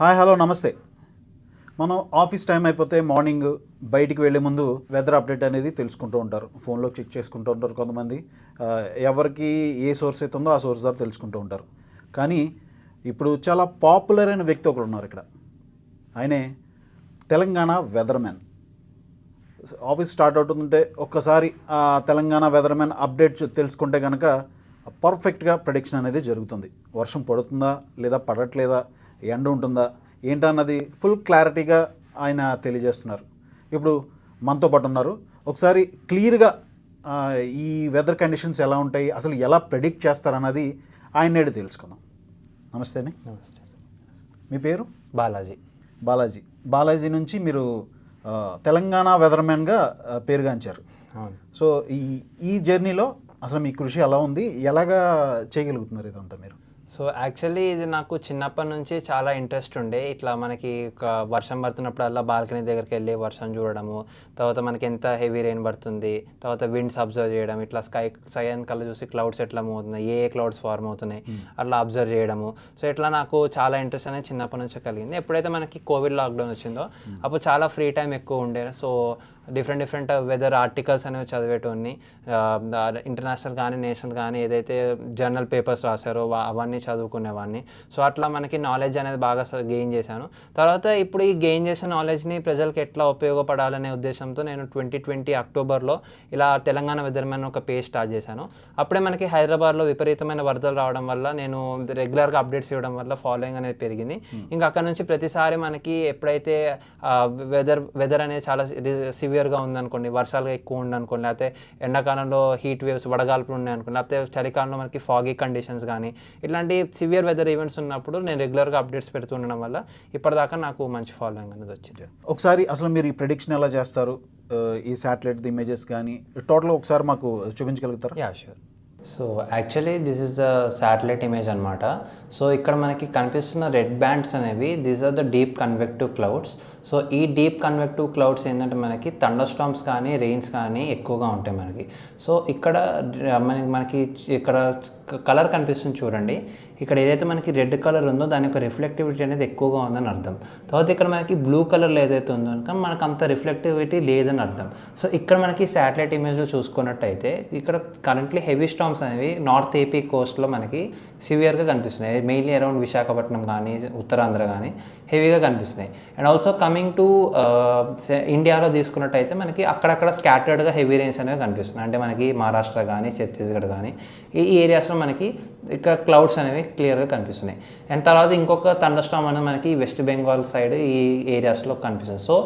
Hi hello నమస్తే. మనం office time అయిపోతే మార్నింగ్ బయటికి వెళ్ళే ముందు వెదర్ అప్డేట్ అనేది తెలుసుకుంటూ ఉంటారు. ఫోన్లో చెక్ చేసుకుంటూ ఉంటారు కొంతమంది. ఎవరికి ఏ సోర్స్ అయితే ఉందో ఆ సోర్స్ ద్వారా తెలుసుకుంటూ ఉంటారు. కానీ ఇప్పుడు చాలా పాపులర్ అయిన వ్యక్తి ఒకరు ఉన్నారు ఇక్కడ. ఆయనే Telangana weatherman office start అవుతుంటే ఒక్కసారి ఆ తెలంగాణ వెదర్మెన్ అప్డేట్ తెలుసుకుంటే కనుక పర్ఫెక్ట్గా ప్రొడిక్షన్ అనేది జరుగుతుంది. వర్షం పడుతుందా లేదా పడట్లేదా? ఎండ ఉంటుందా? ఏంటన్నది ఫుల్ క్లారిటీగా ఆయన తెలియజేస్తున్నారు. ఇప్పుడు మనతో పాటు ఉన్నారు. ఒకసారి క్లియర్గా ఈ వెదర్ కండిషన్స్ ఎలా ఉంటాయి అసలు ఎలా ప్రెడిక్ట్ చేస్తారన్నది ఆయన నేడు తెలుసుకుందాం. నమస్తే అండి. నమస్తే. మీ పేరు? బాలాజీ. బాలాజీ. బాలాజీ నుంచి మీరు తెలంగాణ వెదర్మెన్గా ఆ, పేరుగాంచారు సో ఈ ఈ జర్నీలో అసలు మీ కృషి ఎలా ఉంది? ఎలాగా చేయగలుగుతున్నారు ఇదంతా మీరు? సో యాక్చువల్లీ ఇది నాకు చిన్నప్పటి నుంచి చాలా ఇంట్రెస్ట్ ఉండే. ఇట్లా మనకి ఒక వర్షం పడుతున్నప్పుడల్లా బాల్కనీ దగ్గరికి వెళ్ళి వర్షం చూడడము తర్వాత మనకి ఎంత హెవీ రెయిన్ పడుతుంది తర్వాత విండ్స్ అబ్జర్వ్ చేయడం ఇట్లా స్కై స్కై కల్లా చూసి క్లౌడ్స్ ఎట్లా మూవ్ అవుతున్నాయి ఏ ఏ క్లౌడ్స్ ఫార్మ్ అవుతున్నాయి అట్లా అబ్జర్వ్ చేయడము. సో ఇట్లా నాకు చాలా ఇంట్రెస్ట్ అనేది చిన్నప్పటి నుంచి కలిగింది. ఎప్పుడైతే మనకి కోవిడ్ లాక్డౌన్ వచ్చిందో అప్పుడు చాలా ఫ్రీ టైం ఎక్కువ ఉండే so different different weather articles అనేవి చదివేటోని ఇంటర్నేషనల్ కానీ నేషనల్ కానీ ఏదైతే జర్నల్ పేపర్స్ రాశారో అవన్నీ చదువుకునేవాడిని సో అట్లా మనకి నాలెడ్జ్ అనేది బాగా గెయిన్ చేశాను. తర్వాత ఇప్పుడు ఈ గెయిన్ చేసిన నాలెడ్జ్ని ప్రజలకు ఎట్లా ఉపయోగపడాలనే ఉద్దేశంతో నేను ట్వంటీ ట్వంటీ అక్టోబర్లో ఇలా తెలంగాణ వెదర్మెన్ ఒక పేజ్ స్టార్ట్ చేశాను. అప్పుడే మనకి హైదరాబాద్లో విపరీతమైన వరదలు రావడం వల్ల నేను రెగ్యులర్గా అప్డేట్స్ ఇవ్వడం వల్ల ఫాలోయింగ్ అనేది పెరిగింది. ఇంకా అక్కడ నుంచి ప్రతిసారి మనకి ఎప్పుడైతే వెదర్ వెదర్ అనేది చాలా సివియర్గా ఉందనుకోండి వర్షాలు ఎక్కువ ఉందనుకోండి లేకపోతే ఎండాకాలంలో హీట్ వేవ్స్ వడగాల్పులు ఉన్నాయి అనుకోండి లేకపోతే చలికాలంలో మనకి ఫాగీ కండిషన్స్ కానీ ఇట్లాంటి సివియర్ వెదర్ ఈవెంట్స్ ఉన్నప్పుడు నేను రెగ్యులర్గా అప్డేట్స్ పెడుతుండడం వల్ల ఇప్పటిదాకా నాకు మంచి ఫాలోయింగ్ అనేది వచ్చింది. ఒకసారి అసలు మీరు ఈ ప్రిడిక్షన్ ఎలా చేస్తారు? ఈ శాటిలైట్ ఇమేజెస్ కానీ టోటల్ ఒకసారి మాకు చూపించగలుగుతారా? Yeah sure so actually this is the satellite image అనమాట సో ఇక్కడ మనకి కనిపిస్తున్న రెడ్ బ్యాండ్స్ అనేవి these are the deep convective clouds. So ఈ డీప్ కన్వెక్టివ్ క్లౌడ్స్ ఏంటంటే మనకి థండర్ స్టామ్స్ కానీ రెయిన్స్ కానీ ఎక్కువగా ఉంటాయి మనకి. సో ఇక్కడ మనకి మనకి ఇక్కడ కలర్ కనిపిస్తుంది చూడండి. ఇక్కడ ఏదైతే మనకి రెడ్ కలర్ ఉందో దాని యొక్క రిఫ్లెక్టివిటీ అనేది ఎక్కువగా ఉందని అర్థం. తర్వాత ఇక్కడ మనకి బ్లూ కలర్లో ఏదైతే ఉందో కనుక మనకు అంత రిఫ్లెక్టివిటీ లేదని అర్థం. సో ఇక్కడ మనకి శాటిలైట్ ఇమేజ్లో చూసుకున్నట్టయితే ఇక్కడ కరెంట్లీ హెవీ స్టామ్స్ అనేవి నార్త్ ఏపీ కోస్ట్లో మనకి సివియర్గా కనిపిస్తున్నాయి. మెయిన్లీ అరౌండ్ విశాఖపట్నం కానీ ఉత్తరాంధ్ర కానీ హెవీగా కనిపిస్తున్నాయి. అండ్ ఆల్సో కమింగ్ టు ఇండియాలో తీసుకున్నట్టయితే మనకి అక్కడక్కడ స్కాటర్డ్గా హెవీ రెయిన్స్ అనేవి కనిపిస్తున్నాయి. అంటే మనకి మహారాష్ట్ర కానీ ఛత్తీస్గఢ్ కానీ ఈ ఏరియాస్లో మనకి ఇక్కడ క్లౌడ్స్ అనేవి క్లియర్గా కనిపిస్తున్నాయి. అండ్ తర్వాత ఇంకొక థండర్స్టామ్ అనేది మనకి వెస్ట్ బెంగాల్ సైడ్ ఈ ఏరియాస్లో కనిపిస్తుంది. సో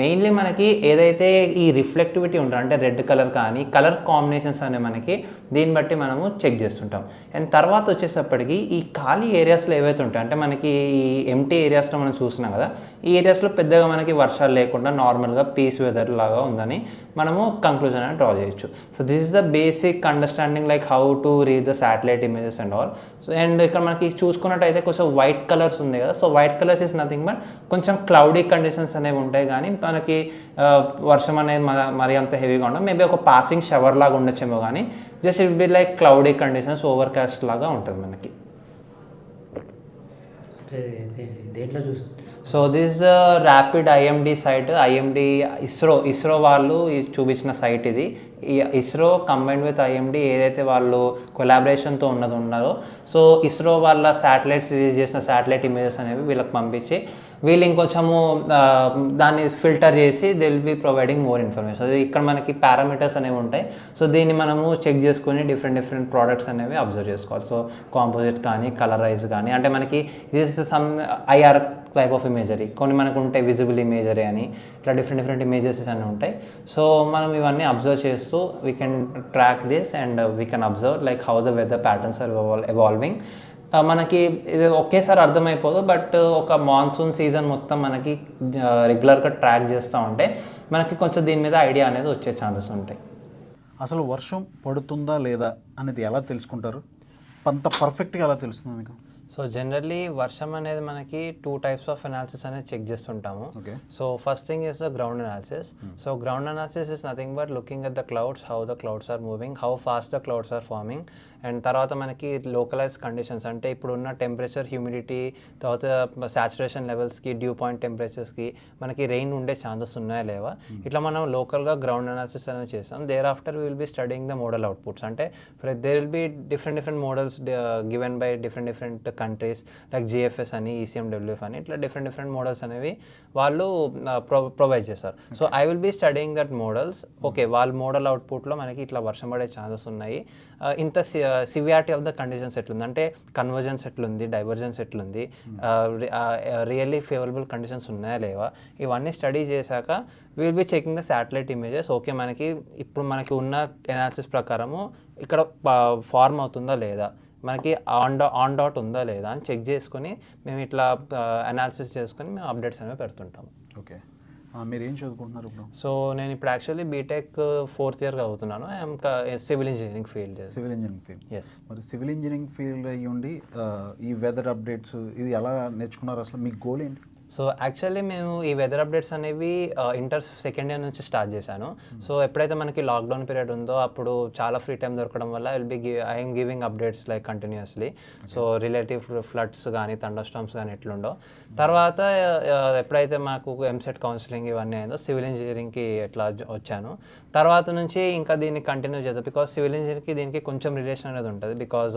మెయిన్లీ మనకి ఏదైతే ఈ రిఫ్లెక్టివిటీ ఉంటుంది అంటే రెడ్ కలర్ కానీ కలర్ కాంబినేషన్స్ అనేవి మనకి దీన్ని బట్టి మనము చెక్ చేస్తుంటాం. అండ్ తర్వాత వచ్చేసప్పటికి ఈ ఖాళీ ఏరియాస్లో ఏవైతే ఉంటాయి అంటే మనకి ఈ ఎంటీ ఏరియాస్లో మనం చూస్తున్నాం కదా ఈ ఏరియాస్లో పెద్దగా మనకి వర్షాలు లేకుండా నార్మల్గా పీస్ వెదర్ లాగా ఉందని మనము కంక్లూజన్ అనేది డ్రా చేయొచ్చు. So this is the basic understanding like how to read the satellite images and all so and ఇక్కడ మనకి చూసుకున్నట్టయితే కొంచెం వైట్ కలర్స్ ఉంది కదా. So white colours is nothing but కొంచెం క్లౌడీ కండిషన్స్ అనేవి ఉంటాయి. కానీ మనకి వర్షం అనేది మన- మరి అంత హెవీగా ఉండదు. మేబీ ఒక పాసింగ్ షవర్ లాగా ఉండొచ్చేమో కానీ just it be like cloudy conditions overcast లాగా ఉంటుంది మనకి. దేంట్లో చూస్? So this rapid IMD site IMD ISRO ISRO వాళ్ళు చూపించిన సైట్ ఇది. ఈ ఇస్రో కంబైన్డ్ విత్ ఐఎండి ఏదైతే వాళ్ళు కొలాబరేషన్తో ఉన్నది ఉన్నారో సో ఇస్రో వాళ్ళ శాటిలైట్స్ రిలీజ్ చేసిన శాటిలైట్ ఇమేజెస్ అనేవి వీళ్ళకి పంపించి వీళ్ళు ఇంకొంచెము దాన్ని ఫిల్టర్ చేసి they will be providing more information అది ఇక్కడ మనకి పారామీటర్స్ అనేవి ఉంటాయి. సో దీన్ని మనము చెక్ చేసుకుని డిఫరెంట్ డిఫరెంట్ ప్రోడక్ట్స్ అనేవి అబ్జర్వ్ చేసుకోవాలి. సో కాంపోజిట్ కానీ కలరైజ్ కానీ అంటే మనకి this some IR type of imagery కొన్ని మనకు ఉంటాయి విజిబుల్ ఇమేజరీ అని ఇట్లా డిఫరెంట్ డిఫరెంట్ ఇమేజెస్ అన్నీ ఉంటాయి. సో మనం ఇవన్నీ అబ్జర్వ్ చేస్తూ we can track this and we can observe like how the weather patterns are evolving మనకి ఇది ఒకేసారి అర్థమైపోదు బట్ ఒక మాన్సూన్ సీజన్ మొత్తం మనకి రెగ్యులర్గా ట్రాక్ చేస్తూ ఉంటే మనకి కొంచెం దీని మీద ఐడియా అనేది వచ్చే ఛాన్సెస్ ఉంటాయి. అసలు వర్షం పడుతుందా లేదా అనేది ఎలా తెలుసుకుంటారు? అంత పర్ఫెక్ట్గా ఎలా తెలుస్తుంది మీకు? సో జనరల్లీ వర్షం అనేది మనకి టూ టైప్స్ ఆఫ్ అనాలిసిస్ అనేది చెక్ చేస్తుంటాము. So first thing is the ground analysis so ground analysis is nothing but looking at the clouds how the clouds are moving how fast the clouds are forming and తర్వాత మనకి localise conditions అంటే ఇప్పుడు ఉన్న temperature humidity తర్వాత saturation లెవెల్స్కి dew point టెంపరేచర్స్కి మనకి rain ఉండే ఛాన్సెస్ ఉన్నాయా లేవా? ఇట్లా మనం లోకల్గా గ్రౌండ్ అనాలిసిస్ అనేది చేస్తాం. There after will be studying the model outputs అంటే there will be different different models given by different different countries like GFS అని E ఈసీఎండబ్ల్యూఎఫ్ అని ఇట్లా డిఫరెంట్ డిఫరెంట్ మోడల్స్ అనేవి వాళ్ళు ప్రొవైడ్ చేస్తారు. So I will be studying that models okay వాళ్ళ model అవుట్పుట్లో మనకి ఇట్లా వర్షం పడే ఛాన్సెస్ ఉన్నాయి. Uh, ఇంత సివియారిటీ ఆఫ్ ద కండిషన్స్ ఎట్లుంది? అంటే కన్వర్జన్స్ ఎట్లుంది? డైవర్జెన్స్ ఎట్లుంది? రియల్లీ ఫేవరబుల్ కండిషన్స్ ఉన్నాయా లేవా? ఇవన్నీ స్టడీ చేశాక will be checking the satellite images okay మనకి ఇప్పుడు మనకి ఉన్న ఎనాలిసిస్ ప్రకారము ఇక్కడ ఫార్మ్ అవుతుందా లేదా? మనకి ఆన్ డా ఆన్ డాట్ ఉందా లేదా? అని చెక్ చేసుకొని మేము ఇట్లా అనాలిసిస్ చేసుకొని మేము అప్డేట్స్ అనేవి పెడుతుంటాము. ఓకే మీరు ఏం చదువుకుంటున్నారు ఇప్పుడు? సో నేను ఇప్పుడు యాక్చువల్లీ బీటెక్ ఫోర్త్ ఇయర్ అవుతున్నాను I'm civil engineering field civil engineering field yes మరి సివిల్ ఇంజనీరింగ్ ఫీల్డ్ అయ్యి ఉండి ఈ వెదర్ అప్డేట్స్ ఇది ఎలా నేర్చుకున్నారు అసలు? మీ గోల్ ఏంటి? సో యాక్చువల్లీ మేము ఈ వెదర్ అప్డేట్స్ అనేవి ఇంటర్ సెకండ్ ఇయర్ నుంచి స్టార్ట్ చేశాను. సో ఎప్పుడైతే మనకి లాక్డౌన్ పీరియడ్ ఉందో అప్పుడు చాలా ఫ్రీ టైం దొరకడం వల్ల will be I'm giving updates like continuously so relative floods కానీ థండర్ స్టామ్స్ కానీ ఎట్లుండో. తర్వాత ఎప్పుడైతే మాకు ఎంసెట్ కౌన్సిలింగ్ ఇవన్నీ అయిందో సివిల్ ఇంజనీరింగ్కి ఎట్లా వచ్చాను. తర్వాత నుంచి ఇంకా దీన్ని కంటిన్యూ చేద్దాం. బికాస్ సివిల్ ఇంజనీర్కి దీనికి కొంచెం రిలేషన్ అనేది ఉంటుంది. బికాజ్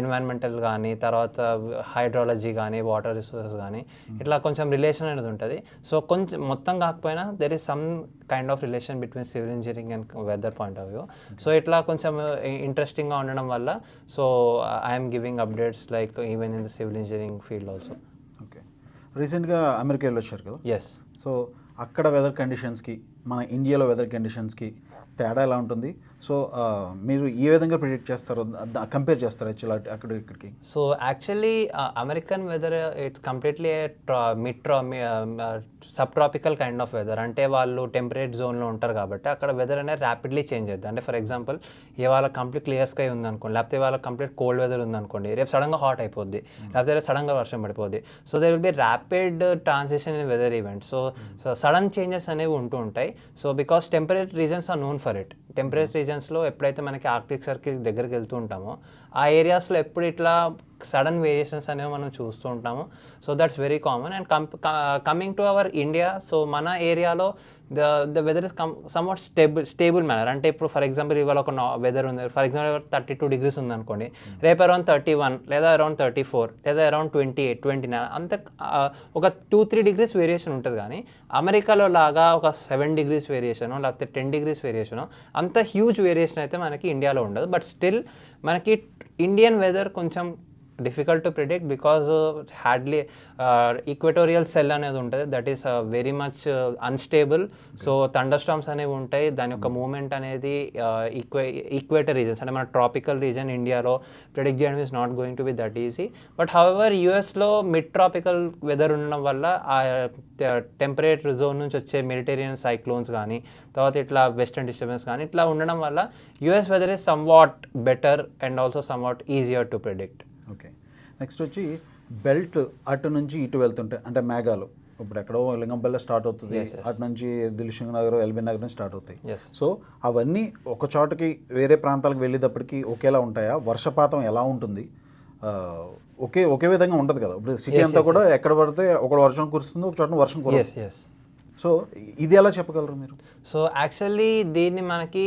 ఎన్వైరన్మెంటల్ కానీ తర్వాత హైడ్రాలజీ కానీ వాటర్ రిసోర్సెస్ కానీ ఇట్లా కొంచెం రిలేషన్ అనేది ఉంటుంది. సో కొంచెం మొత్తం కాకపోయినా there is some kind of relation between civil engineering and weather point of view so ఇట్లా కొంచెం ఇంట్రెస్టింగ్గా ఉండడం వల్ల so I'm giving updates like even in the civil engineering field also okay రీసెంట్గా అమెరికా వెళ్ళి వచ్చారు కదా? ఎస్ సో అక్కడ వెదర్ కండిషన్స్కి మన ఇండియాలో వెదర్ కండిషన్స్కి తేడా ఎలా ఉంటుంది? సో మీరు ఏ విధంగా ప్రిడిక్ట్ చేస్తారో కంపేర్ చేస్తారు యాక్చువల్ అక్కడ ఇక్కడికి? So actually American weather it's completely mid ట్రా sub tropical kind of weather అంటే వాళ్ళు టెంపరేట్ జోన్లో ఉంటారు కాబట్టి అక్కడ వెదర్ అనేది ర్యాపిడ్లీ చేంజ్ అవుతుంది అంటే ఫర్ ఎగ్జాంపుల్ ఇవాళ కంప్లీట్ క్లియర్ స్కై ఉందనుకోండి లేకపోతే ఇవాళ కంప్లీట్ కోల్డ్ వెదర్ ఉందనుకోండి రేపు సడన్గా హాట్ అయిపోద్ది లేకపోతే రేపు సడన్గా వర్షం పడిపోద్ది. So they will be rapid transition in weather event so so sudden changes అనేవి ఉంటూ ఉంటాయి. So because temperate regions are known for it. Temperate రీజన్స్లో ఎప్పుడైతే మనకి ఆర్క్టిక్ సర్కిల్ దగ్గరికి వెళ్తూ ఉంటామో ఆ ఏరియాస్లో ఎప్పుడు ఇట్లా సడన్ వేరియేషన్స్ అనేవి మనం చూస్తూ ఉంటాము. So that's very common. And coming to our India so మన ఏరియాలో the the weather is come somewhat stable stable manner అంటే ఇప్పుడు ఫర్ ఎగ్జాంపుల్ ఇవాళ ఒక వెదర్ ఉంది. For example thirty two degrees ఉందనుకోండి రేపు అరౌండ్ థర్టీ వన్ లేదా అరౌండ్ థర్టీ ఫోర్ లేదా around twenty eight twenty nine అంత ఒక టూ త్రీ డిగ్రీస్ వేరియేషన్ ఉంటుంది కానీ అమెరికాలో లాగా ఒక సెవెన్ డిగ్రీస్ వేరియేషను లేకపోతే టెన్ డిగ్రీస్ వేరియేషను అంత హ్యూజ్ వేరియేషన్ అయితే మనకి ఇండియాలో ఉండదు. బట్ స్టిల్ మనకి ఇండియన్ వెదర్ కొంచెం difficult to predict because Hadley equatorial cell అనేది ఉంటుంది. That is very much unstable so thunder storms అనేవి ఉంటాయి. దాని యొక్క మూమెంట్ అనేది ఈక్వే ఈక్వేటర్ రీజన్స్ అంటే మన ట్రాపికల్ రీజన్ ఇండియాలో ప్రిడిక్ట్ చేయడం is not going to be that easy but however యూఎస్లో మిడ్ ట్రాపికల్ వెదర్ ఉండడం వల్ల ఆ టెంపరేట్ జోన్ నుంచి వచ్చే మెడిటేరియన్ సైక్లోన్స్ కానీ తర్వాత ఇట్లా వెస్టర్న్ డిస్టర్బెన్స్ కానీ ఇట్లా ఉండడం వల్ల US weather is somewhat better and also somewhat easier to predict okay. Next వచ్చి బెల్ట్ అటు నుంచి ఇటు వెళ్తుంటాయి అంటే మేఘాలు. ఇప్పుడు ఎక్కడో లింగంపల్లి స్టార్ట్ అవుతుంది. అటు నుంచి దిల్షుక్ నగర్ ఎల్బీ నగర్ నుంచి స్టార్ట్ అవుతాయి. సో అవన్నీ ఒక చోటకి వేరే ప్రాంతాలకు వెళ్ళేటప్పటికి ఒకేలా ఉంటాయా? వర్షపాతం ఎలా ఉంటుంది? ఒకే ఒకే విధంగా ఉంటుంది కదా. ఇప్పుడు సిటీ అంతా కూడా ఎక్కడ పడితే ఒక వర్షం కురుస్తుంది ఒక చోట వర్షం సో ఇది ఎలా చెప్పగలరు మీరు? సో యాక్చువల్లీ దీన్ని మనకి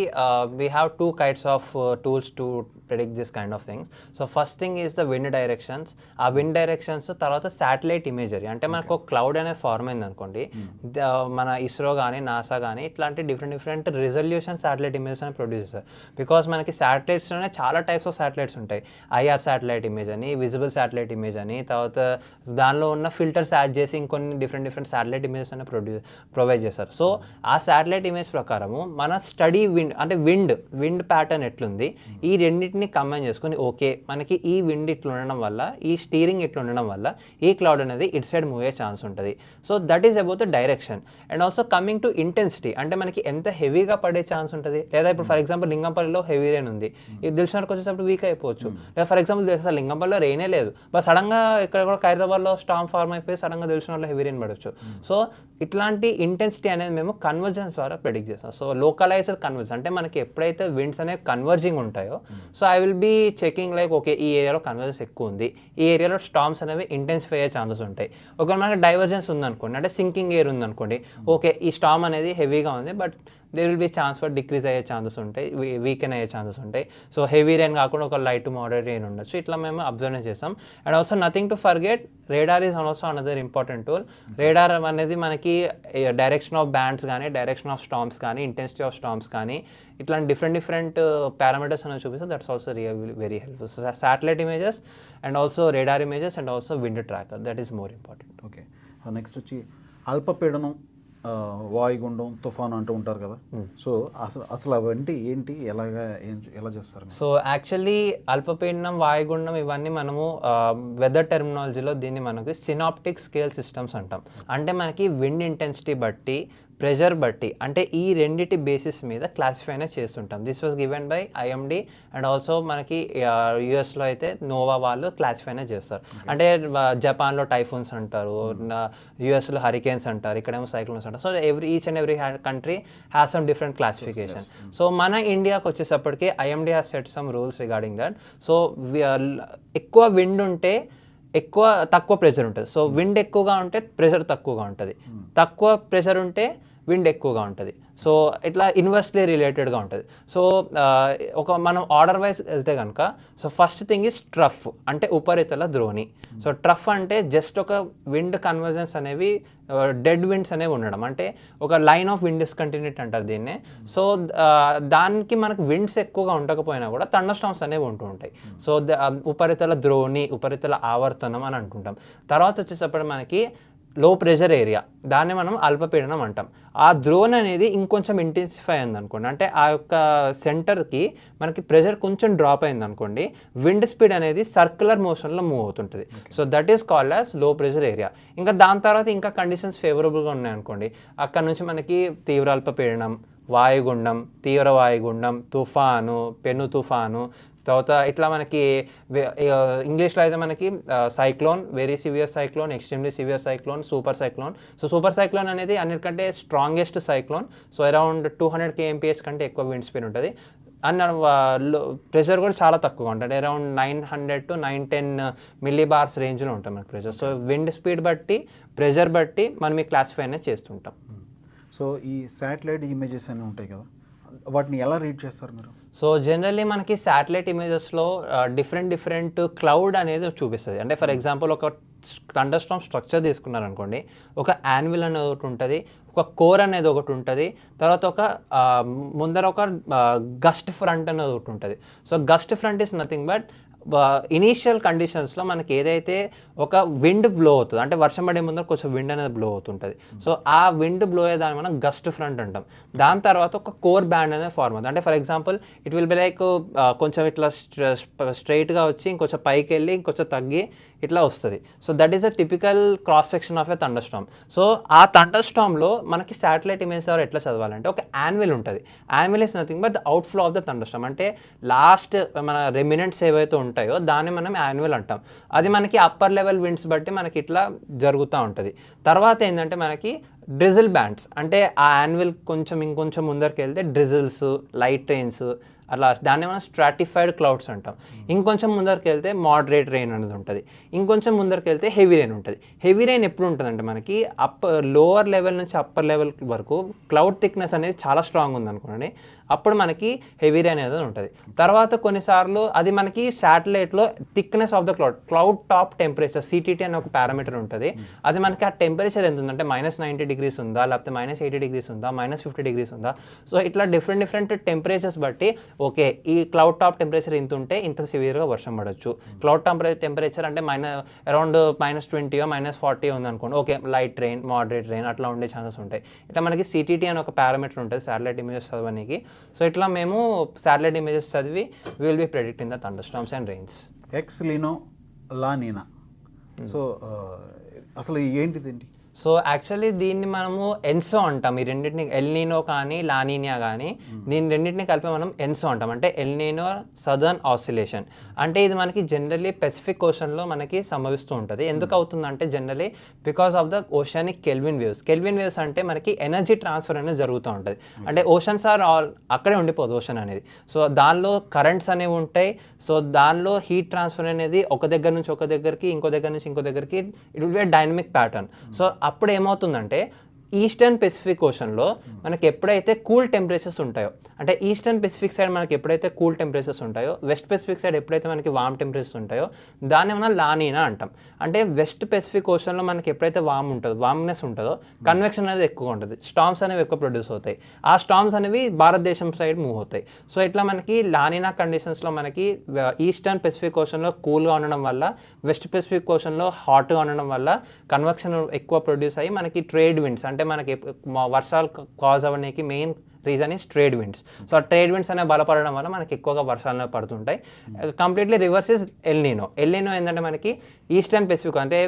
we have two kinds of tools to predict this kind of things so first thing is the wind directions ఆ విండ్ డైరెక్షన్స్ తర్వాత శాటిలైట్ ఇమేజరీ అంటే మనకు ఒక క్లౌడ్ అనేది ఫార్మ్ అయింది అనుకోండి. ద- మన ఇస్రో కానీ నాసా కానీ ఇట్లాంటి different different resolution satellite images అని ప్రొడ్యూస్ చేస్తారు. బికాస్ మనకి శాటిలైట్స్లోనే చాలా టైప్స్ ఆఫ్ శాటిలైట్స్ ఉంటాయి. ఐఆర్ శాటిలైట్ ఇమేజ్ అని విజిబుల్ శాటిలైట్ ఇమేజ్ అని తర్వాత దానిలో ఉన్న ఫిల్టర్స్ యాడ్ చేసి ఇంకొన్ని డిఫరెంట్ డిఫరెంట్ శాటిలైట్ ఇమేజెస్ అని ప్రొడ్యూస్ ప్రొవైడ్ చేస్తారు. సో ఆ శాటిలైట్ ఇమేజ్ ప్రకారము మన స్టడీ విండ్ అంటే విండ్ విండ్ ప్యాటర్న్ ఎట్లుంది? ఈ రెండింటిని కంబైన్ చేసుకొని ఓకే మనకి ఈ విండ్ ఇట్లా ఉండడం వల్ల ఈ స్టీరింగ్ ఇట్లా ఉండడం వల్ల ఈ క్లౌడ్ అనేది ఇట్ సైడ్ మూవ్ అయ్యే ఛాన్స్ ఉంటుంది. So that is about the direction and also coming to intensity అంటే మనకి ఎంత హెవీగా పడే ఛాన్స్ ఉంటుంది? లేదా ఇప్పుడు ఫర్ ఎగ్జాంపుల్ లింగంపల్లిలో హెవీ రెయిన్ ఉంది. ఇది దిల్షనర్కి వచ్చేటప్పుడు వీక్ అయిపోవచ్చు. లేదా ఫర్ ఎగ్జాంపుల్ అసలు లింగంపల్లిలో రెయినే లేదు. బట్ సడన్గా ఇక్కడ కూడా ఖైరతాబాద్లో స్టామ్ ఫార్మ్ అయిపోయి సడన్గా దిల్షనర్లో హెవీ రెయిన్ పడవచ్చు సో ఇట్లాంటి ఇంటెన్సిటీ అనేది మేము కన్వర్జెన్స్ ద్వారా ప్రెడిక్ట్ చేస్తాం. సో లోకలైజ్డ్ కన్వర్జెన్స్ అంటే మనకి ఎప్పుడైతే విండ్స్ అనేవి కన్వర్జింగ్ ఉంటాయో so I will be checking like okay ఈ ఏరియాలో కన్వర్జెన్స్ ఎక్కువ ఉంది. ఈ ఏరియాలో స్టామ్స్ అనేవి ఇంటెన్సిఫై అయ్యే ఛాన్సెస్ ఉంటాయి. ఒకవేళ మనకి డైవర్జెన్స్ ఉందనుకోండి అంటే సింకింగ్ ఎయిర్ ఉందనుకోండి ఓకే ఈ స్టామ్ అనేది హెవీగా ఉంది but there will be chance for decrease అయ్యే ఛాన్సెస్ ఉంటాయి వీకెన్ అయ్యే ఛాన్సెస్ ఉంటాయి. సో హెవీ రెయిన్ కాకుండా ఒక లైట్ మోడరేట్ రెయిన్ ఉండొచ్చు. ఇట్లా మేము అబ్జర్వ్ చేస్తాం and also nothing to forget radar is also another important tool radar అనేది మనకి డైరెక్షన్ ఆఫ్ బ్యాండ్స్ కానీ డైరెక్షన్ ఆఫ్ స్టాంప్స్ కానీ ఇంటెన్సిటీ ఆఫ్ స్టాంప్స్ కానీ ఇట్లాంటి డిఫరెంట్ డిఫరెంట్ పారామీటర్స్ అనేవి చూపిస్తే that's also real very helpful satellite images and also radar images and also wind tracker that is more important okay next వచ్చి అల్పపీడనం వాయుగుండం తుఫాను అంటూ ఉంటారు కదా. సో అసలు అసలు అవంటే ఏంటి? ఎలాగా ఎలా చేస్తారు? సో యాక్చువల్లీ అల్పపీడనం వాయుగుండం ఇవన్నీ మనము వెదర్ టెర్మినాలజీలో దీన్ని మనకి సినాప్టిక్ స్కేల్ సిస్టమ్స్ అంటాం. అంటే మనకి విండ్ ఇంటెన్సిటీ బట్టి ప్రెషర్ బట్టి అంటే ఈ రెండిటి బేసిస్ మీద క్లాసిఫై అనేది చేస్తుంటాం this was given by IMD and also మనకి యుఎస్లో అయితే నోవా వాళ్ళు క్లాసిఫై అనేది చేస్తారు అంటే జపాన్లో టైఫూన్స్ అంటారు యుఎస్లో హరికేన్స్ అంటారు ఇక్కడేమో సైక్లోన్స్ అంటారు. So every each and every country has some different classification so మన ఇండియాకి వచ్చేసప్పటికి IMD has set some rules regarding that so ఎక్కువ విండ్ ఉంటే ఎక్కువ తక్కువ ప్రెషర్ ఉంటుంది. సో విండ్ ఎక్కువగా ఉంటే ప్రెషర్ తక్కువగా ఉంటుంది. తక్కువ ప్రెషర్ ఉంటే విండ్ ఎక్కువగా ఉంటుంది. సో ఇట్లా ఇన్వెస్ట్లీ రిలేటెడ్గా ఉంటుంది. సో ఒక మనం ఆర్డర్ వైజ్ వెళ్తే కనుక so first thing is trough అంటే ఉపరితల ద్రోణి. సో ట్రఫ్ అంటే జస్ట్ ఒక విండ్ కన్వర్జన్స్ అనేవి డెడ్ విండ్స్ అనేవి ఉండడం. అంటే ఒక లైన్ ఆఫ్ విండ్ డిస్కంటిన్యూట్ అంటారు దీన్నే. సో దానికి మనకు విండ్స్ ఎక్కువగా ఉండకపోయినా కూడా థండర్ స్టామ్స్ అనేవి ఉంటూ ఉంటాయి. సో ఉపరితల ద్రోణి ఉపరితల ఆవర్తనం అని అంటుంటాం. తర్వాత వచ్చేసప్పుడు మనకి లో ప్రెషర్ ఏరియా దాన్ని మనం అల్పపీడనం అంటాం. ఆ ద్రోన్ అనేది ఇంకొంచెం ఇంటెన్సిఫై అయింది అనుకోండి అంటే ఆ యొక్క సెంటర్కి మనకి ప్రెషర్ కొంచెం డ్రాప్ అయింది అనుకోండి విండ్ స్పీడ్ అనేది సర్క్యులర్ మోషన్లో మూవ్ అవుతుంటుంది. సో దట్ ఈస్ కాల్డ్ యాజ్లో ప్రెషర్ ఏరియా ఇంకా దాని తర్వాత ఇంకా కండిషన్స్ ఫేవరబుల్గా ఉన్నాయి అనుకోండి అక్కడ నుంచి మనకి తీవ్ర అల్పపీడనం వాయుగుండం తీవ్ర వాయుగుండం తుఫాను పెను తుఫాను తర్వాత ఇట్లా మనకి ఇంగ్లీష్లో అయితే మనకి cyclone very severe cyclone extremely severe cyclone super cyclone so super cyclone అనేది అన్నిటికంటే strongest cyclone so around two hundred KMPS కంటే ఎక్కువ విండ్ స్పీడ్ ఉంటుంది. అండ్ ప్రెషర్ కూడా చాలా తక్కువగా ఉంటుంది. Around nine hundred to nine ten millibars రేంజ్లో ఉంటుంది మనకి ప్రెషర్ సో విండ్ స్పీడ్ బట్టి ప్రెషర్ బట్టి మనం ఈ క్లాసిఫై అనేది చేస్తుంటాం. సో ఈ శాటిలైట్ ఇమేజెస్ అన్నీ ఉంటాయి కదా? వాటిని ఎలా రీడ్ చేస్తారు మీరు? సో జనరల్లీ మనకి శాటిలైట్ ఇమేజెస్లో డిఫరెంట్ డిఫరెంట్ క్లౌడ్ అనేది చూపిస్తుంది. అంటే ఫర్ ఎగ్జాంపుల్ ఒక థండర్ స్ట్రక్చర్ తీసుకున్నారు అనుకోండి ఒక యాన్విల్ అనేది ఒకటి ఉంటుంది ఒక కోర్ అనేది ఒకటి ఉంటుంది తర్వాత ఒక ముందర ఒక గస్ట్ ఫ్రంట్ అనేది ఒకటి ఉంటుంది. So gust front is nothing but initial కండిషన్స్లో మనకి ఏదైతే ఒక విండ్ బ్లో అవుతుంది అంటే వర్షం పడే ముందర కొంచెం విండ్ అనేది బ్లో అవుతుంటుంది. సో ఆ విండ్ బ్లో అయ్యే దాన్ని మనం గస్ట్ ఫ్రంట్ అంటాం. దాని తర్వాత ఒక కోర్ బ్యాండ్ అనేది ఫార్మ్ అవుతుంది. అంటే for example it will be like కొంచెం ఇట్లా స్ట్రైట్గా వచ్చి ఇంకొంచెం పైకి వెళ్ళి ఇంకొంచెం తగ్గి ఇట్లా వస్తుంది. So that is a typical cross section of a thunderstorm so ఆ థండర్ స్టామ్లో మనకి శాటిలైట్ ఇమేజ్ ద్వారా ఎట్లా చదవాలంటే ఒక యాన్యువల్ ఉంటుంది. Anvil is nothing but the outflow of the thunderstorm అంటే లాస్ట్ మన రెమినెంట్స్ ఏవైతే ఉంటాయో దాన్ని మనం యాన్యువల్ అంటాం. అది మనకి అప్పర్ లెవెల్ విండ్స్ బట్టి మనకి ఇట్లా జరుగుతూ ఉంటుంది. తర్వాత ఏంటంటే మనకి డ్రిజిల్ బ్యాండ్స్ అంటే ఆ యాన్యువల్ కొంచెం ఇంకొంచెం ముందరికి వెళ్తే డ్రిజిల్స్ లైట్ ట్రైన్స్ అలా దాన్ని మనం స్ట్రాటిఫైడ్ క్లౌడ్స్ అంటాం. ఇంకొంచెం ముందరికి వెళ్తే మోడరేట్ రెయిన్ అనేది ఉంటుంది. ఇంకొంచెం ముందరికి వెళ్తే హెవీ రెయిన్ ఉంటుంది. హెవీ రెయిన్ ఎప్పుడు ఉంటుందంటే మనకి అప్ లోవర్ లెవెల్ నుంచి అప్పర్ లెవెల్ వరకు క్లౌడ్ థిక్నెస్ అనేది చాలా స్ట్రాంగ్ ఉంది అనుకోండి. అప్పుడు మనకి హెవీ రెయిన్ అనేది ఉంటుంది. తర్వాత కొన్నిసార్లు అది మనకి శాటిలైట్లో thickness of the cloud cloud top temperature CTT అనే ఒక పారామీటర్ ఉంటుంది. అది మనకి ఆ టెంపరేచర్ ఎంత ఉందంటే మైనస్ నైంటీ డిగ్రీస్ ఉందా? లేకపోతే మైనస్ ఎయిటీ డిగ్రీస్ ఉందా? మైనస్ ఫిఫ్టీ డిగ్రీస్ ఉందా? సో ఇట్లా డిఫరెంట్ డిఫరెంట్ టెంపరేచర్స్ బట్టి ఓకే ఈ క్లౌడ్ టాప్ టెంపరేచర్ ఇంత ఉంటే ఇంత సివియర్గా వర్షం పడవచ్చు క్లౌడ్ టెంపరేచర్ టెంపరేచర్ అంటే మైనస్ అరౌండ్ మైనస్ ట్వంటీయో మైనస్ ఫార్టీ ఉంది అనుకోండి okay light rain moderate rain అట్లా ఉండే ఛాన్సెస్ ఉంటాయి. ఇట్లా మనకి సిటీటీ అని ఒక పారామీటర్ ఉంటుంది శాటిలైట్ ఇమేజెస్ చదవడానికి సో ఇట్లా మేము శాటిలైట్ ఇమేజెస్ చదివి will be predicting the thunderstorms and rains X Niño La Niña so ఆ, అసలు ఏంటిది? ఏంటి సో యాక్చువల్లీ దీన్ని మనము ఎన్సో అంటాం. ఈ రెండింటిని ఎల్నీనో కానీ లానీనియా కానీ దీని రెండింటిని కలిపి మనం ఎన్సో అంటాం. అంటే ఎల్నీనో సదర్న్ ఆసిలేషన్. అంటే ఇది మనకి జనరల్లీ పెసిఫిక్ ఓషన్లో మనకి సంభవిస్తూ ఉంటుంది. ఎందుకు అవుతుందంటే generally because of the oceanic Kelvin waves Kelvin waves అంటే మనకి ఎనర్జీ ట్రాన్స్ఫర్ అనేది జరుగుతూ ఉంటుంది. అంటే ఓషన్స్ ఆర్ ఆల్ అక్కడే ఉండిపోదు ఓషన్ అనేది. సో దానిలో కరెంట్స్ అనేవి ఉంటాయి. సో దానిలో హీట్ ట్రాన్స్ఫర్ అనేది ఒక దగ్గర నుంచి ఒక దగ్గరికి ఇంకో దగ్గర నుంచి ఇంకో దగ్గరికి it will be dynamic pattern so అప్పుడు ఏమవుతుందంటే ఈస్టర్న్ పెసిఫిక్ ఓషన్లో మనకి ఎప్పుడైతే కూల్ టెంపరేచర్స్ ఉంటాయో అంటే ఈస్టర్న్ పెసిఫిక్ సైడ్ మనకి ఎప్పుడైతే కూల్ టెంపరేచర్స్ ఉంటాయో వెస్ట్ పెసిఫిక్ సైడ్ ఎప్పుడైతే మనకి వామ్ టెంపరేచర్స్ ఉంటాయో దాన్ని మనం లానీనా అంటాం. అంటే వెస్ట్ పెసిఫిక్ ఓషన్లో మనకి ఎప్పుడైతే వామ్ ఉంటుందో వామ్నెస్ ఉంటుందో కన్వెక్షన్ అనేది ఎక్కువ ఉంటుంది. స్టామ్స్ అనేవి ఎక్కువ ప్రొడ్యూస్ అవుతాయి. ఆ స్టామ్స్ అనేవి భారతదేశం సైడ్ మూవ్ అవుతాయి. సో ఇట్లా మనకి లానినా కండిషన్స్లో మనకి ఈస్టర్న్ పెసిఫిక్ ఓషన్లో కూల్గా ఉండడం వల్ల వెస్ట్ పెసిఫిక్ ఓషన్లో హాట్గా ఉండడం వల్ల కన్వెక్షన్ ఎక్కువ ప్రొడ్యూస్ అయ్యి మనకి ట్రేడ్ విండ్స్ అంటే మనకి వర్షాలు కాజ్ అవ్వడానికి main reason is trade winds so ఆ ట్రేడ్ విండ్స్ అనేవి బలపడడం వల్ల మనకి ఎక్కువగా వర్షాలు పడుతుంటాయి. Completely reverse is El Niño El Niño ఏంటంటే మనకి ఈస్టర్న్ పెసిఫిక్ అంటే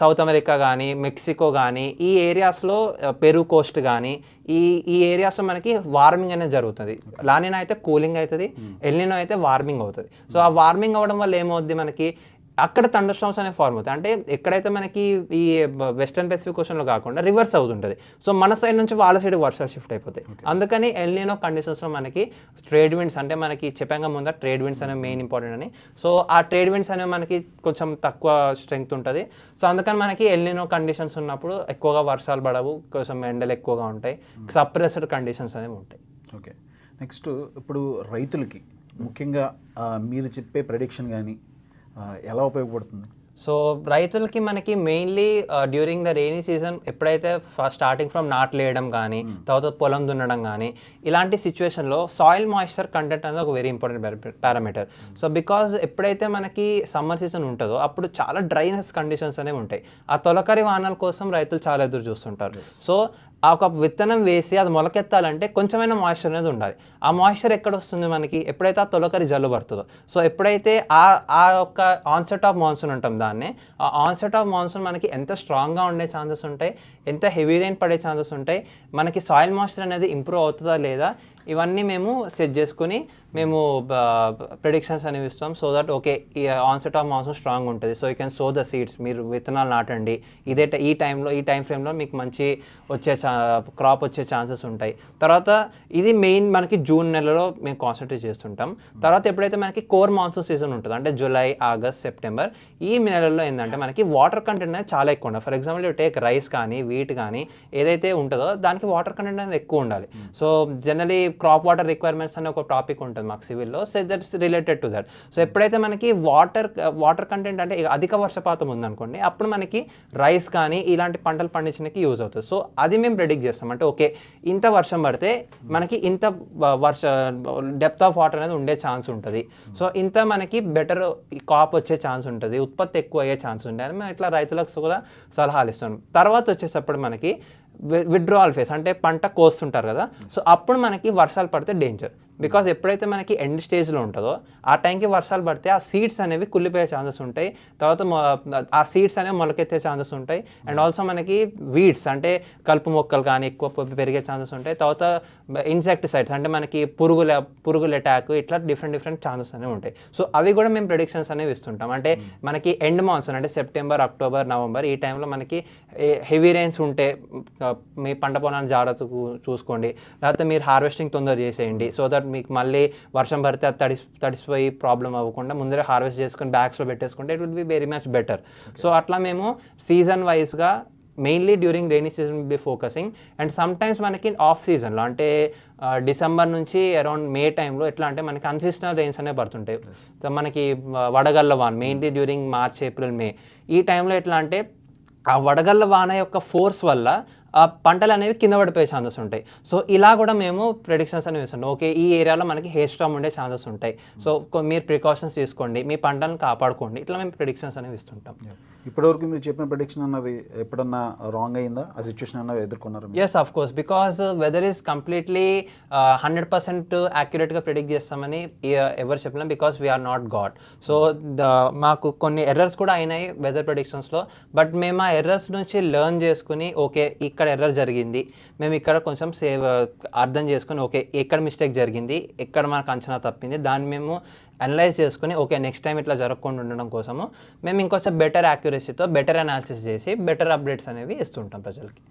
సౌత్ అమెరికా కానీ మెక్సికో కానీ ఈ ఏరియాస్లో పెరు కోస్ట్ కానీ ఈ ఈ ఏరియాస్లో మనకి వార్మింగ్ అనేది జరుగుతుంది. లానినా అయితే కూలింగ్ అవుతుంది. ఎల్నినో అయితే వార్మింగ్ అవుతుంది. సో ఆ వార్మింగ్ అవ్వడం వల్ల ఏమవుద్ది మనకి అక్కడ థండర్ స్టామ్స్ అనేవి ఫార్మ్ అవుతాయి. అంటే ఎక్కడైతే మనకి ఈ వెస్టర్న్ పెసిఫిక్ ఓషన్లో కాకుండా రివర్స్ అవుతుంటుంది సో మన సైడ్ నుంచి వాళ్ళ సైడ్ వర్షాలు షిఫ్ట్ అయిపోతాయి. అందుకని ఎల్నినో కండిషన్స్లో మనకి ట్రేడ్ విండ్స్ అంటే మనకి చెప్పాక ముందర ట్రేడ్ విండ్స్ అనేవి మెయిన్ ఇంపార్టెంట్ అని. సో ఆ ట్రేడ్ విండ్స్ అనేవి మనకి కొంచెం తక్కువ స్ట్రెంగ్త్ ఉంటుంది. సో అందుకని మనకి ఎల్నినో కండిషన్స్ ఉన్నప్పుడు ఎక్కువగా వర్షాలు పడవు కొంచెం ఎండలు ఎక్కువగా ఉంటాయి. సప్రెస్డ్ కండిషన్స్ అనేవి ఉంటాయి. ఓకే. నెక్స్ట్ ఇప్పుడు రైతులకి ముఖ్యంగా మీరు చెప్పే ప్రెడిక్షన్ కానీ ఎలా ఉపయోగపడుతుంది? సో రైతులకి మనకి mainly during the rainy season ఎప్పుడైతే ఫస్ట్ స్టార్టింగ్ ఫ్రమ్ నాట్లు వేయడం కానీ తర్వాత పొలం దున్నడం కానీ ఇలాంటి సిచ్యువేషన్లో సాయిల్ మాయిశ్చర్ కంటెంట్ అనేది ఒక very important parameter so because ఎప్పుడైతే మనకి సమ్మర్ సీజన్ ఉంటుందో అప్పుడు చాలా డ్రైనెస్ కండిషన్స్ అనేవి ఉంటాయి. ఆ తొలకరి వానల కోసం రైతులు చాలా ఎదురు చూస్తుంటారు. సో ఆ ఒక విత్తనం వేసి అది మొలకెత్తాలంటే కొంచెమైనా మాయిశ్చర్ అనేది ఉండాలి. ఆ మాయిశ్చర్ ఎక్కడ వస్తుంది మనకి? ఎప్పుడైతే ఆ తొలకరి జల్లు పడుతుందో. సో ఎప్పుడైతే ఆ ఆ యొక్క ఆన్సెట్ ఆఫ్ మాన్సూన్ ఉంటాం దాన్ని ఆ ఆన్సెట్ ఆఫ్ మాన్సూన్ మనకి ఎంత స్ట్రాంగ్గా ఉండే ఛాన్సెస్ ఉంటాయి? ఎంత హెవీ రైన్ పడే ఛాన్సెస్ ఉంటాయి? మనకి సాయిల్ మాయిశ్చర్ అనేది ఇంప్రూవ్ అవుతుందా లేదా? ఇవన్నీ మేము సెట్ చేసుకుని మేము ప్రిడిక్షన్స్ అనేవి ఇస్తాం. సో దట్ ఓకే ఈ ఆన్సెట్ ఆఫ్ మాన్సూన్ స్ట్రాంగ్ ఉంటుంది. So you can sow the seeds మీరు విత్తనాలు నాటండి. ఇదే ట- ఈ టైంలో ఈ టైం ఫ్రేమ్లో మీకు మంచి వచ్చే క్రాప్ వచ్చే ఛాన్సెస్ ఉంటాయి. తర్వాత ఇది మెయిన్ మనకి జూన్ నెలలో మేము కాన్సన్ట్రేట్ చేస్తుంటాం. తర్వాత ఎప్పుడైతే మనకి కోర్ మాన్సూన్ సీజన్ ఉంటుంది అంటే జూలై ఆగస్ట్ సెప్టెంబర్ ఈ నెలల్లో ఏంటంటే మనకి వాటర్ కంటెంట్ అనేది చాలా ఎక్కువ ఉండాలి. ఫర్ ఎగ్జాంపుల్ టేక్ రైస్ కానీ వీట్ కానీ ఏదైతే ఉంటుందో దానికి వాటర్ కంటెంట్ అనేది ఎక్కువ ఉండాలి. So generally crop water requirements అనే ఒక టాపిక్ ఉంటుంది. మాకు సివిల్లో so that's related to that so ఎప్పుడైతే మనకి వాటర్ వాటర్ కంటెంట్ అంటే అధిక వర్షపాతం ఉందనుకోండి అప్పుడు మనకి రైస్ కానీ ఇలాంటి పంటలు పండించడానికి యూజ్ అవుతుంది. సో అది మేము ప్రెడిక్ట్ చేస్తాం. అంటే ఓకే ఇంత వర్షం పడితే మనకి ఇంత వర్ష డెప్త్ ఆఫ్ వాటర్ అనేది ఉండే ఛాన్స్ ఉంటుంది. సో ఇంత మనకి బెటర్ కాప్ వచ్చే ఛాన్స్ ఉంటుంది. ఉత్పత్తి ఎక్కువ అయ్యే ఛాన్స్ ఉంటుంది అని మేము ఇట్లా రైతులకు కూడా సలహాలు ఇస్తాం. తర్వాత వచ్చేటప్పుడు మనకి విత్డ్రావల్ ఫేస్ అంటే పంట కోస్తుంటారు కదా. సో అప్పుడు మనకి వర్షాలు పడితే డేంజర్ బికాజ్ ఎప్పుడైతే మనకి ఎండ్ స్టేజ్లో ఉంటుందో ఆ టైంకి వర్షాలు పడితే ఆ సీడ్స్ అనేవి కుళ్ళిపోయే ఛాన్సెస్ ఉంటాయి. తర్వాత ఆ సీడ్స్ అనేవి మొలకెత్తే ఛాన్సెస్ ఉంటాయి. అండ్ ఆల్సో మనకి వీడ్స్ అంటే కలుపు మొక్కలు కానీ ఎక్కువ పెరిగే ఛాన్సెస్ ఉంటాయి. తర్వాత ఇన్సెక్టిసైడ్స్ అంటే మనకి పురుగుల పురుగుల అటాక్ ఇట్లా డిఫరెంట్ డిఫరెంట్ ఛాన్సెస్ అనేవి ఉంటాయి. సో అవి కూడా మేము ప్రిడిక్షన్స్ అనేవి ఇస్తుంటాం. అంటే మనకి ఎండ్ మాన్సూన్ అంటే సెప్టెంబర్ అక్టోబర్ నవంబర్ ఈ టైంలో మనకి హెవీ రైన్స్ ఉంటే మీ పంట పొలాన్ని జాగ్రత్త చూసుకోండి. లేకపోతే మీరు హార్వెస్టింగ్ తొందర చేసేయండి. సో దట్ మీకు మళ్ళీ వర్షం పడితే అది తడిసి తడిసిపోయి ప్రాబ్లం అవ్వకుండా ముందరే హార్వెస్ట్ చేసుకొని బ్యాగ్స్లో పెట్టేసుకుంటే it will be very much better so అట్లా మేము సీజన్ వైజ్గా mainly during rainy season be focusing and sometimes మనకి ఆఫ్ సీజన్లో అంటే డిసెంబర్ నుంచి అరౌండ్ మే టైంలో ఎట్లా అంటే మనకి కన్సిస్టెంట్ రెయిన్స్ అనేవి పడుతుంటాయి. సో మనకి ఆ, వడగళ్ళ van mainly during March April May ఈ టైంలో ఎట్లా అంటే ఆ వడగళ్ళ వాన యొక్క ఫోర్స్ వల్ల పంటలు అనేవి కింద పడిపోయే ఛాన్సెస్ ఉంటాయి. సో ఇలా కూడా మేము ప్రిడిక్షన్స్ అనేవి ఇస్తుంటాం ఓకే ఈ ఏరియాలో మనకి హెయిర్ స్టామ్ ఉండే ఛాన్సెస్ ఉంటాయి. సో మీరు ప్రికాషన్స్ తీసుకోండి. మీ పంటలను కాపాడుకోండి. ఇట్లా మేము ప్రిడిక్షన్స్ అనేవి ఇస్తుంటాం ఇప్పటివరకు మీరు చెప్పిన ప్రొడిక్షన్ అన్నది ఎప్పుడన్నా రాంగ్ అయిందా? ఆ సిచ్యువేషన్ అన్నది ఎదుర్కొన్నారు yes of course because weather is completely hundred percent యాక్యురేట్గా predict చేస్తామని ఎవరు చెప్పలేం because we're not god so the మాకు కొన్ని ఎర్రర్స్ కూడా అయినాయి వెదర్ ప్రిడిక్షన్స్లో బట్ మేము ఆ ఎర్రర్స్ నుంచి లెర్న్ చేసుకుని ఓకే ఇక్కడ ఎర్రర్ జరిగింది. మేము ఇక్కడ కొంచెం సేవ్ uh, అర్థం చేసుకొని ఓకే ఎక్కడ మిస్టేక్ జరిగింది ఎక్కడ మనకు అంచనా తప్పింది దాన్ని మేము అనలైజ్ చేసుకుని ఓకే నెక్స్ట్ టైం ఇట్లా జరగకుండా ఉండడం కోసము మేము ఇంకొంచెం బెటర్ యాక్యురసీతో బెటర్ అనాలిసిస్ చేసి బెటర్ అప్డేట్స్ అనేవి ఇస్తుంటాం ప్రజలకి.